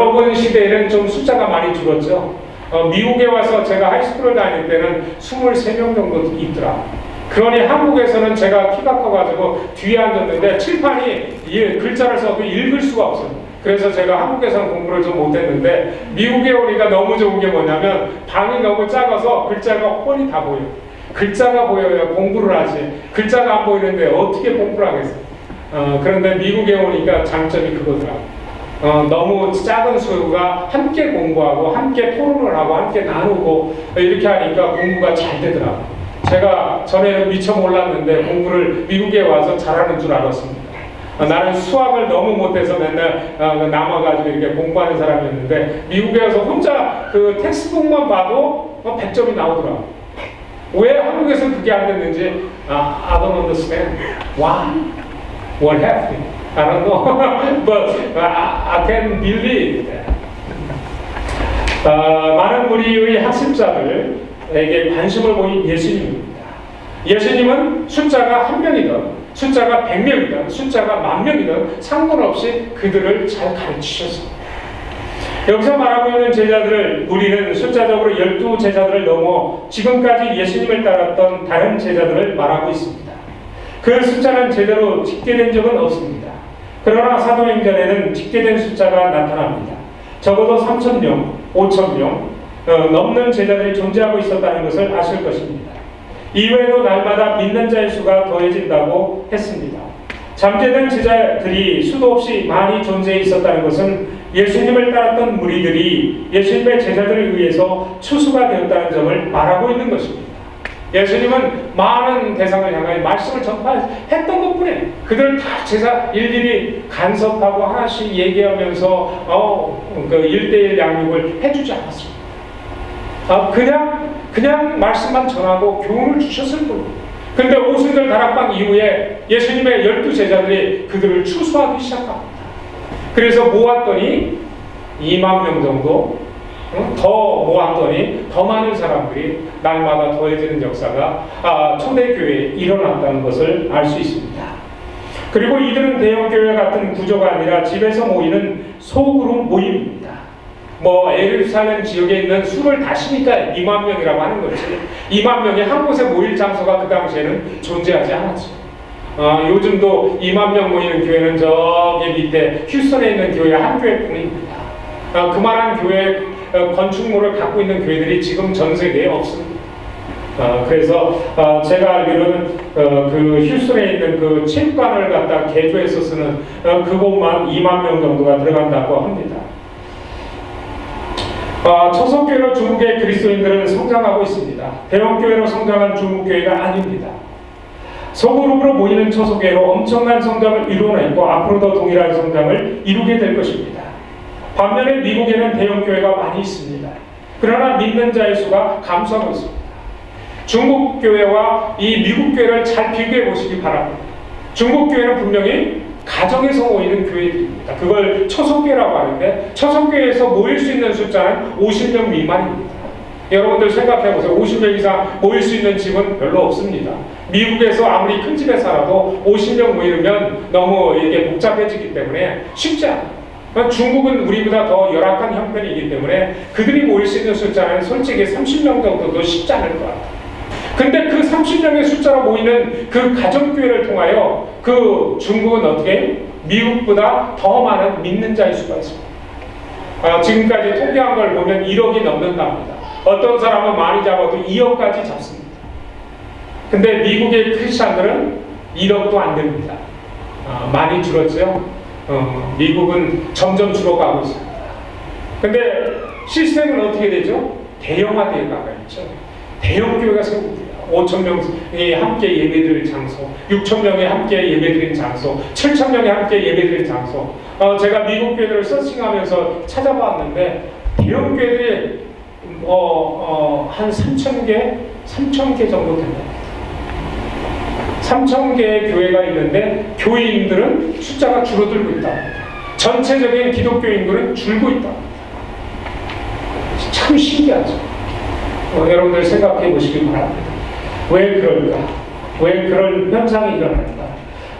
여러분 시대에는 좀 숫자가 많이 줄었죠. 어, 미국에 와서 제가 하이스쿨을 다닐 때는 23명 정도 있더라. 그러니 한국에서는 제가 키가 커가지고 뒤에 앉았는데 칠판이 이 글자를 써도 읽을 수가 없어요. 그래서 제가 한국에서는 공부를 좀 못했는데 미국에 오니까 너무 좋은 게 뭐냐면 방이 너무 작아서 글자가 훤히 다 보여요. 글자가 보여야 공부를 하지. 글자가 안 보이는데 어떻게 공부를 하겠어요. 어, 그런데 미국에 오니까 장점이 그거더라고요. 어, 너무 작은 수가 함께 공부하고 함께 토론을 하고 함께 나누고 이렇게 하니까 공부가 잘 되더라고요. 제가 전에는 미처 몰랐는데 공부를 미국에 와서 잘하는 줄 알았습니다. 어, 나는 수학을 너무 못해서 맨날 어, 남아가지고 이렇게 공부하는 사람이었는데 미국에 와서 혼자 그 텍스트북만 봐도 어, 100점이 나오더라고요. 왜 한국에서 그게 안 됐는지 아, I don't understand. Why? What happened? I don't know. But I, I can believe. 어, 많은 무리의 학습자들에게 관심을 보인 예수님입니다. 예수님은 숫자가 한 명이든 숫자가 백 명이든 숫자가 만 명이든 상관없이 그들을 잘 가르치셨습니다. 여기서 말하고 있는 제자들을 우리는 숫자적으로 열두 제자들을 넘어 지금까지 예수님을 따랐던 다른 제자들을 말하고 있습니다. 그 숫자는 제대로 집계된 적은 없습니다. 그러나 사도행전에는 집계된 숫자가 나타납니다. 적어도 3천명, 5천명 어, 넘는 제자들이 존재하고 있었다는 것을 아실 것입니다. 이외에도 날마다 믿는 자의 수가 더해진다고 했습니다. 잠재된 제자들이 수도 없이 많이 존재해 있었다는 것은 예수님을 따랐던 무리들이 예수님의 제자들에 의해서 추수가 되었다는 점을 말하고 있는 것입니다. 예수님은 많은 대상을 향하여 말씀을 전파했던 것 뿐에 그들 다 제사 일일이 간섭하고 하나씩 얘기하면서 어, 그 일대일 양육을 해주지 않았습니다. 아, 그냥 그냥 말씀만 전하고 교훈을 주셨을 뿐. 근데 오순절 다락방 이후에 예수님의 열두 제자들이 그들을 추수하기 시작합니다. 그래서 모았더니 2만 명 정도 어? 더 모았더니 더 많은 사람들이 날마다 더해지는 역사가 아, 초대교회에 일어났다는 것을 알 수 있습니다. 그리고 이들은 대형교회 같은 구조가 아니라 집에서 모이는 소그룹 모임입니다. 뭐 에르살렘 지역에 있는 수를 다시니까 2만 명이라고 하는 거지 2만 명이 한 곳에 모일 장소가 그 당시에는 존재하지 않았죠. 어, 요즘도 2만 명 모이는 교회는 저기 밑에 휴스턴에 있는 교회 한 교회뿐입니다. 어, 그만한 교회 어, 건축물을 갖고 있는 교회들이 지금 전 세계에 없습니다. 어, 그래서 어, 제가 알기로는 어, 그 휴스턴에 있는 그 체육관을 갖다 개조해서 쓰는 어, 그곳만 2만 명 정도가 들어간다고 합니다. 어, 초석교회로 중국의 그리스도인들은 성장하고 있습니다. 대형교회로 성장한 중국교회가 아닙니다. 소그룹으로 모이는 초석교회로 엄청난 성장을 이루어냈고 앞으로도 동일한 성장을 이루게 될 것입니다. 반면에 미국에는 대형교회가 많이 있습니다. 그러나 믿는 자의 수가 감소하고 있습니다. 중국 교회와 이 미국 교회를 잘 비교해 보시기 바랍니다. 중국 교회는 분명히 가정에서 모이는 교회들입니다. 그걸 초석교회라고 하는데 초석교회에서 모일 수 있는 숫자는 50명 미만입니다. 여러분들 생각해 보세요. 50명 이상 모일 수 있는 집은 별로 없습니다. 미국에서 아무리 큰 집에 살아도 50명 모이면 너무 이게 복잡해지기 때문에 쉽지 않아요. 중국은 우리보다 더 열악한 형편이기 때문에 그들이 모일 수 있는 숫자는 솔직히 30명 정도도 쉽지 않을 것 같아요. 근데 그 30명의 숫자로 모이는 그 가정교회를 통하여 그 중국은 어떻게 미국보다 더 많은 믿는 자의 수가 있습니다. 아, 지금까지 통계한 걸 보면 1억이 넘는답니다. 어떤 사람은 많이 잡아도 2억까지 잡습니다. 근데 미국의 크리스찬들은 1억도 안 됩니다. 아, 많이 줄었죠. 어, 미국은 점점 줄어가고 있습니다. 근데 시스템은 어떻게 되죠? 대형화되어 가고 있죠. 대형 교회가 세웁니다. 5천 명이 함께 예배드릴 장소, 6천 명이 함께 예배드린 장소, 7천 명이 함께 예배드린 장소. 어, 제가 미국 교회들을 서칭하면서 찾아봤는데 대형 교회들이 어, 어, 한 3천 개, 3천 개 정도 됩니다. 3천 개의 교회가 있는데 교인들은 숫자가 줄어들고 있다. 전체적인 기독교 인구는 줄고 있다. 참 신기하죠. 어, 여러분들 생각해 보시기 바랍니다. 왜 그럴까? 왜 그런 현상이 일어날까?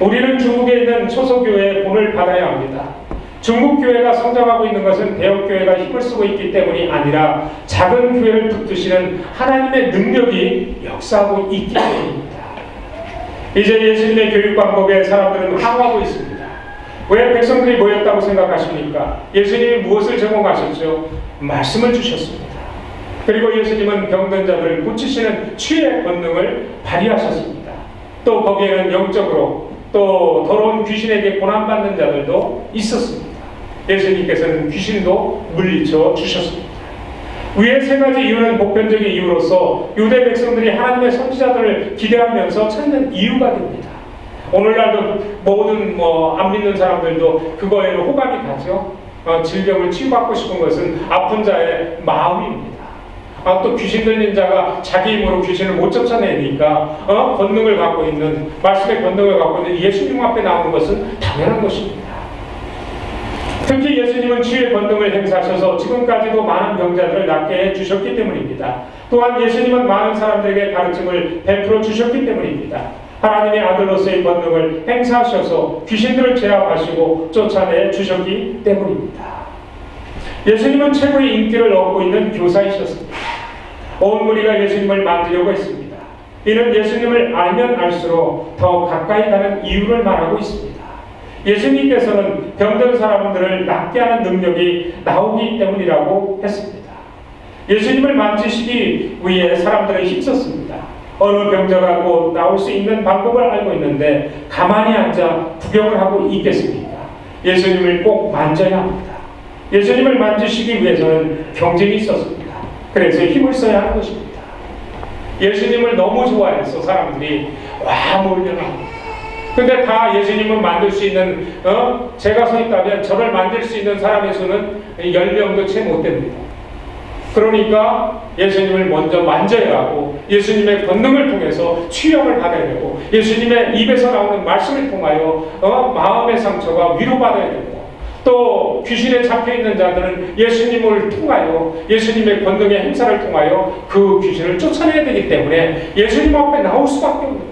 우리는 중국에 있는 초소교회의 본을 받아야 합니다. 중국 교회가 성장하고 있는 것은 대역 교회가 힘을 쓰고 있기 때문이 아니라 작은 교회를 붙드시는 하나님의 능력이 역사하고 있기 때문입니다. 이제 예수님의 교육 방법에 사람들은 항하고 있습니다. 왜 백성들이 모였다고 생각하십니까? 예수님이 무엇을 제공하셨죠? 말씀을 주셨습니다. 그리고 예수님은 병든 자들을 고치시는 치유의 권능을 발휘하셨습니다. 또 거기에는 영적으로 또 더러운 귀신에게 고난받는 자들도 있었습니다. 예수님께서는 귀신도 물리쳐 주셨습니다. 위의 세 가지 이유는 보편적인 이유로서 유대 백성들이 하나님의 선지자들을 기대하면서 찾는 이유가 됩니다. 오늘날도 모든 뭐 안 믿는 사람들도 그거에는 호감이 가죠. 어, 질병을 치유받고 싶은 것은 아픈 자의 마음입니다. 아, 또 귀신 들린 자가 자기 힘으로 귀신을 못 쫓아내니까 어? 권능을 갖고 있는 말씀의 권능을 갖고 있는 예수님 앞에 나오는 것은 당연한 것입니다. 특히 예수님은 치유의 권능을 행사하셔서 지금까지도 많은 병자들을 낫게 해 주셨기 때문입니다. 또한 예수님은 많은 사람들에게 가르침을 베풀어 주셨기 때문입니다. 하나님의 아들로서의 권능을 행사하셔서 귀신들을 제압하시고 쫓아내 주셨기 때문입니다. 예수님은 최고의 인기를 얻고 있는 교사이셨습니다. 온 무리가 예수님을 만지려고 했습니다. 이는 예수님을 알면 알수록 더 가까이 가는 이유를 말하고 있습니다. 예수님께서는 병든 사람들을 낫게 하는 능력이 나오기 때문이라고 했습니다. 예수님을 만지시기 위해 사람들은 힘썼습니다. 어느 병자가 곧 나올 수 있는 방법을 알고 있는데 가만히 앉아 구경을 하고 있겠습니까? 예수님을 꼭 만져야 합니다. 예수님을 만지시기 위해서는 경쟁이 있었습니다. 그래서 힘을 써야 하는 것입니다. 예수님을 너무 좋아해서 사람들이 와 몰려납니다. 근데 다 예수님을 만들 수 있는 어? 제가 서 있다면 저를 만들 수 있는 사람의 수는 10명도 채 못 됩니다. 그러니까 예수님을 먼저 만져야 하고 예수님의 권능을 통해서 취업을 받아야 되고 예수님의 입에서 나오는 말씀을 통하여 어? 마음의 상처가 위로받아야 되고 또 귀신에 잡혀 있는 자들은 예수님을 통하여 예수님의 권능의 행사를 통하여 그 귀신을 쫓아내야 되기 때문에 예수님 앞에 나올 수밖에 없는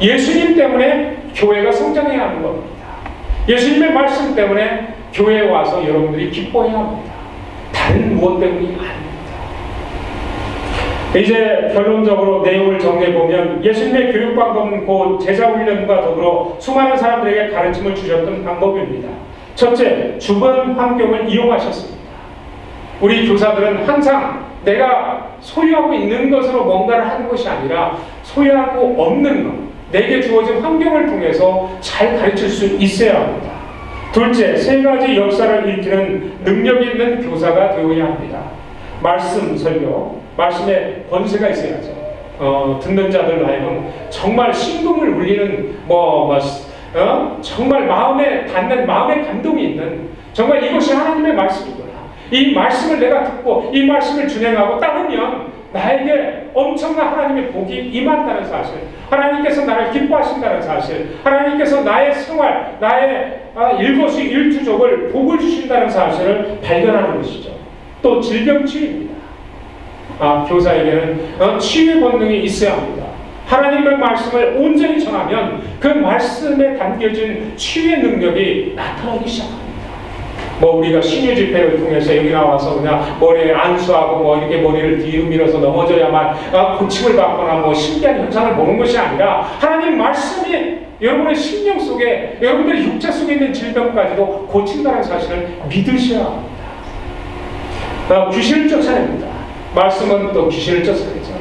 예수님 때문에 교회가 성장해야 하는 겁니다. 예수님의 말씀 때문에 교회에 와서 여러분들이 기뻐해야 합니다. 다른 무엇 때문이 아닙니다. 이제 결론적으로 내용을 정리해보면 예수님의 교육 방법은 곧 제자 훈련과 더불어 수많은 사람들에게 가르침을 주셨던 방법입니다. 첫째, 주변 환경을 이용하셨습니다. 우리 교사들은 항상 내가 소유하고 있는 것으로 뭔가를 하는 것이 아니라 소유하고 없는 것, 내게 주어진 환경을 통해서 잘 가르칠 수 있어야 합니다. 둘째, 세 가지 역사를 일으키는 능력 있는 교사가 되어야 합니다. 말씀 설교, 말씀에 권세가 있어야죠. 어, 듣는 자들 하여금 정말 심금을 울리는 뭐, 뭐 어? 정말 마음에 닿는 마음의 감동이 있는 정말 이것이 하나님의 말씀이구나. 이 말씀을 내가 듣고 이 말씀을 준행하고 따르면 나에게 엄청난 하나님의 복이 임한다는 사실, 하나님께서 나를 기뻐하신다는 사실, 하나님께서 나의 생활, 나의 아, 일거수 일투족을 복을 주신다는 사실을 발견하는 것이죠. 또 질병 치유입니다. 아, 교사에게는 어, 치유의 본능이 있어야 합니다. 하나님의 말씀을 온전히 전하면 그 말씀에 담겨진 치유의 능력이 나타나기 시작합니다. 뭐 우리가 신유 집회를 통해서 여기 나와서 그냥 머리에 안수하고 뭐 이렇게 머리를 뒤로 밀어서 넘어져야만 아, 고침을 받거나 뭐 신기한 현상을 보는 것이 아니라 하나님 말씀이 여러분의 심령 속에 여러분들의 육체 속에 있는 질병까지도 고친다는 사실을 믿으셔야 합니다. 아, 귀신을 쫓아냅니다. 말씀은 또 귀신을 쫓아내죠.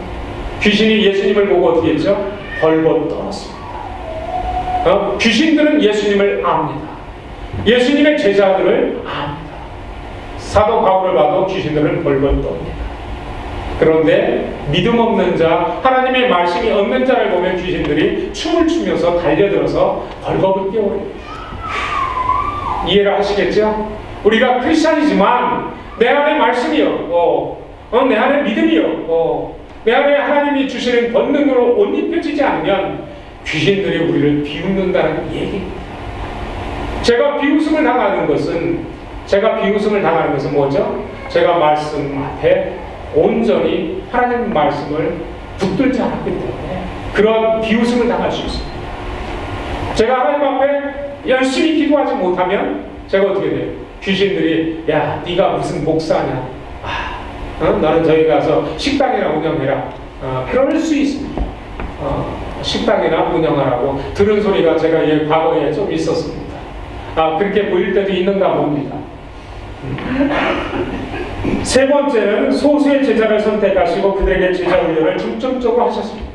귀신이 예수님을 보고 어떻게 했죠? 벌벌 떨었습니다. 어? 귀신들은 예수님을 압니다. 예수님의 제자들을 압니다. 사도 바울을 봐도 귀신들은 벌벌 떱니다. 그런데 믿음 없는 자, 하나님의 말씀이 없는 자를 보면 귀신들이 춤을 추면서 달려들어서 벌거벗 깨워립니다. 이해를 하시겠죠? 우리가 크리스천이지만 내 안에 말씀이 없고 어, 내 안에 믿음이 없고 내 안에 하나님이 주시는 권능으로 옷 입혀지지 않으면 귀신들이 우리를 비웃는다는 얘기입니다. 제가 비웃음을 당하는 것은 제가 비웃음을 당하는 것은 뭐죠? 제가 말씀 앞에 온전히 하나님 말씀을 붙들지 않았기 때문에 그런 비웃음을 당할 수 있습니다. 제가 하나님 앞에 열심히 기도하지 못하면 제가 어떻게 돼요? 귀신들이 야 네가 무슨 목사냐? 아, 어? 너는 저기 가서 식당이나 운영해라. 어, 그럴 수 있습니다. 어, 식당이나 운영하라고 들은 소리가 제가 예, 과거에 좀 있었습니다. 아 그렇게 보일 때도 있는가 봅니다. 세 번째는 소수의 제자를 선택하시고 그들에게 제자 훈련을 중점적으로 하셨습니다.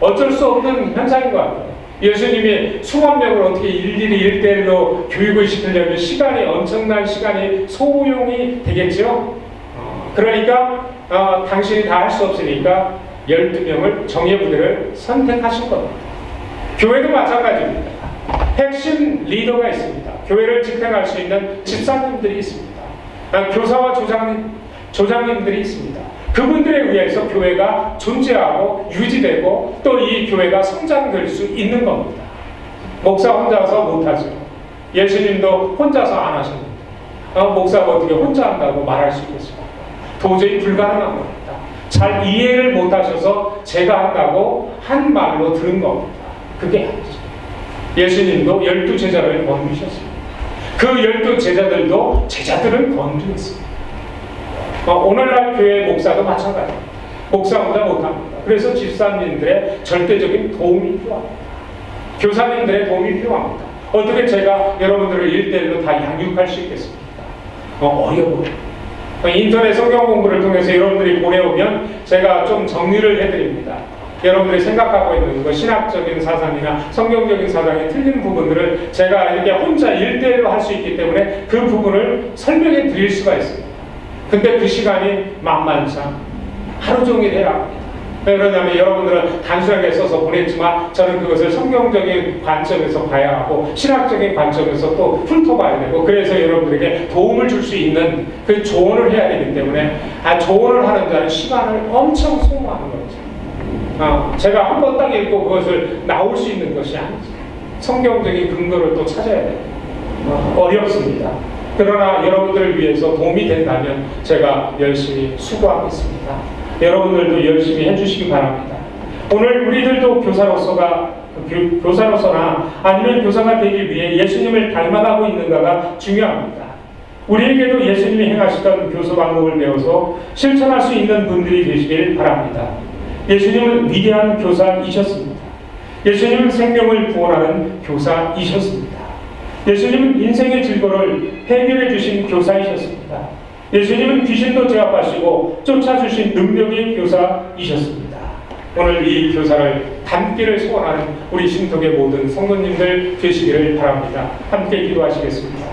어쩔 수 없는 현상인 것 같아요. 예수님이 수만 명을 어떻게 일일이 일대일로 교육을 시키려면 시간이 엄청난 시간이 소용이 되겠죠. 어, 그러니까 어, 당신이 다 할 수 없으니까 12명을 정예 부대를 선택하신 겁니다. 교회도 마찬가지입니다. 핵심 리더가 있습니다. 교회를 지탱할 수 있는 집사님들이 있습니다. 아, 교사와 조장님, 조장님들이 있습니다. 그분들에 의해서 교회가 존재하고 유지되고 또 이 교회가 성장될 수 있는 겁니다. 목사 혼자서 못하죠. 예수님도 혼자서 안 하십니다. 어, 목사가 어떻게 혼자 한다고 말할 수 있겠습니까? 도저히 불가능한 겁니다. 잘 이해를 못하셔서 제가 한다고 한 말로 들은 겁니다. 그게 아니죠. 예수님도 열두 제자를 건두셨습니다. 그 열두 제자들도 제자들을 건두했습니다. 어, 오늘날 교회 목사도 마찬가지입니다. 목사 혼자 못합니다. 그래서 집사님들의 절대적인 도움이 필요합니다. 교사님들의 도움이 필요합니다. 어떻게 제가 여러분들을 일대일로 다 양육할 수 있겠습니까? 어, 어려워요. 인터넷 성경 공부를 통해서 여러분들이 보내오면 제가 좀 정리를 해드립니다. 여러분들이 생각하고 있는 그 신학적인 사상이나 성경적인 사상이 틀린 부분들을 제가 이렇게 혼자 일대일로 할 수 있기 때문에 그 부분을 설명해 드릴 수가 있습니다. 근데 그 시간이 만만치 않 하루 종일. 왜 그러냐면 여러분들은 단순하게 써서 보냈지만 저는 그것을 성경적인 관점에서 봐야 하고 신학적인 관점에서 또 훑어봐야 되고 그래서 여러분들에게 도움을 줄 수 있는 그 조언을 해야 되기 때문에 아 조언을 하는 자는 시간을 엄청 소모하는 거죠. 아, 제가 한 번 딱 읽고 그것을 나올 수 있는 것이 아니죠. 성경적인 근거를 또 찾아야 돼요. 어, 어렵습니다. 그러나 여러분들을 위해서 도움이 된다면 제가 열심히 수고하겠습니다. 여러분들도 열심히 해주시기 바랍니다. 오늘 우리들도 교사로서가 교, 교사로서나 아니면 교사가 되기 위해 예수님을 닮아가고 있는가가 중요합니다. 우리에게도 예수님이 행하시던 교수 방법을 배워서 실천할 수 있는 분들이 되시길 바랍니다. 예수님은 위대한 교사이셨습니다. 예수님은 생명을 구원하는 교사이셨습니다. 예수님은 인생의 질고를 해결해 주신 교사이셨습니다. 예수님은 귀신도 제압하시고 쫓아주신 능력의 교사이셨습니다. 오늘 이 교사를 닮기를 소원하는 우리 신통의 모든 성도님들 되시기를 바랍니다. 함께 기도하시겠습니다.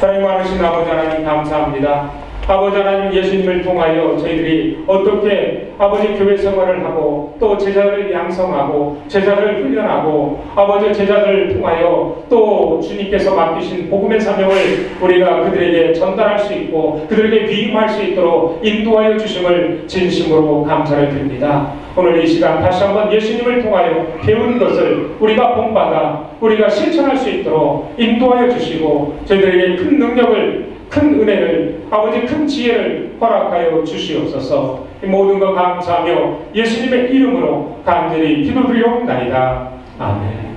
사랑 많으신 아버지 하나님 감사합니다. 아버지 하나님 예수님을 통하여 저희들이 어떻게 아버지 교회 생활을 하고 또 제자를 양성하고 제자를 훈련하고 아버지 제자들을 통하여 또 주님께서 맡기신 복음의 사명을 우리가 그들에게 전달할 수 있고 그들에게 위임할 수 있도록 인도하여 주심을 진심으로 감사를 드립니다. 오늘 이 시간 다시 한번 예수님을 통하여 배운 것을 우리가 본받아 우리가 실천할 수 있도록 인도하여 주시고 저희들에게 큰 능력을 큰 은혜를 아버지 큰 지혜를 허락하여 주시옵소서 모든 것 감사하며 예수님의 이름으로 간절히 기도드리옵나이다. 아멘